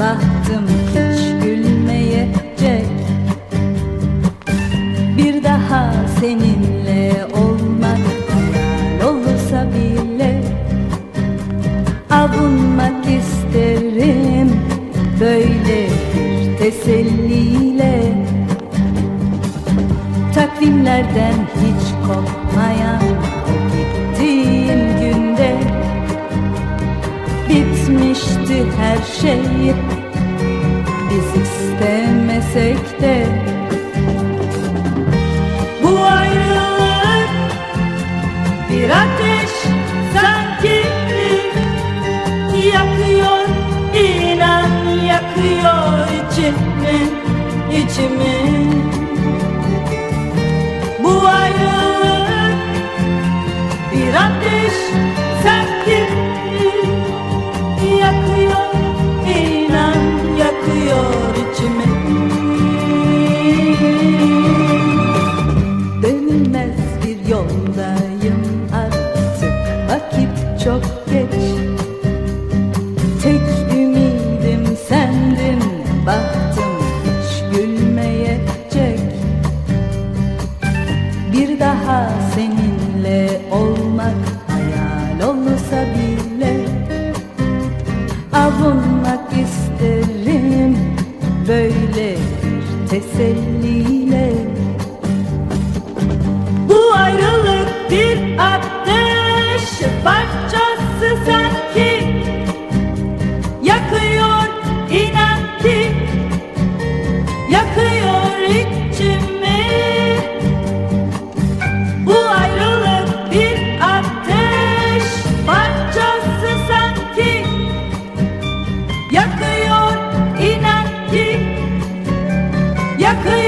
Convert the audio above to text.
Bahtım hiç gülmeyecek. Bir daha seninle olmak hayal olursa bile Avunmak isterim böyle bir teselliyle. Takvimlerden hiç kopmayan Bitmişti her şey. Biz istemesek de Bu ayrılık bir ateş sanki Yakıyor inan yakıyor içimi içimi. Bu ayrılık Böyle bir teselliyle could